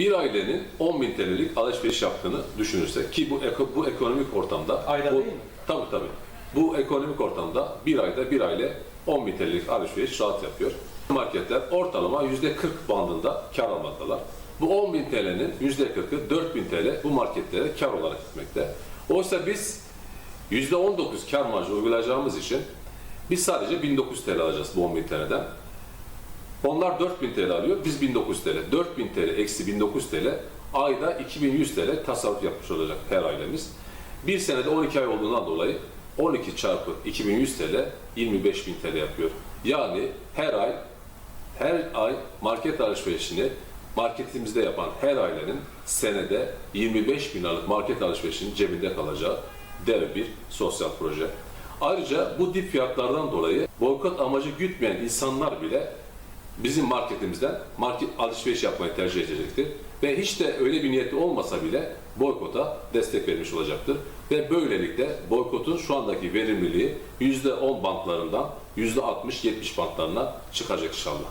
Bir ailenin 10 bin TL'lik alışveriş yaptığını düşünürsek ki bu, eko- bu ekonomik ortamda Ayda bu, değil mi? Tabii tabii. Bu ekonomik ortamda bir ayda bir aile 10 bin TL'lik alışveriş rahat yapıyor. Marketler ortalama %40 bandında kar almaktalar. Bu 10 bin TL'nin %40'ı 4 bin TL bu marketlere kar olarak gitmekte. Oysa biz %19 kar marjı uygulayacağımız için biz sadece 1900 TL alacağız bu 10 bin TL'den. Onlar 4000 TL alıyor, biz 1900 TL. 4000 TL eksi 1900 TL ayda 2100 TL tasarruf yapmış olacak her ailemiz. Bir senede 12 ay olduğundan dolayı 12 çarpı 2100 TL 25.000 TL yapıyor. Yani her ay her ay market alışverişini marketimizde yapan her ailenin senede 25 bin liralık market alışverişinin cebinde kalacağı dev bir sosyal proje. Ayrıca bu dip fiyatlardan dolayı boykot amacı gütmeyen insanlar bile bizim marketimizden market alışveriş yapmayı tercih edecektir. Ve hiç de öyle bir niyeti olmasa bile boykota destek vermiş olacaktır. Ve böylelikle boykotun şu andaki verimliliği %10 bantlarından %60-70 bantlarına çıkacak inşallah.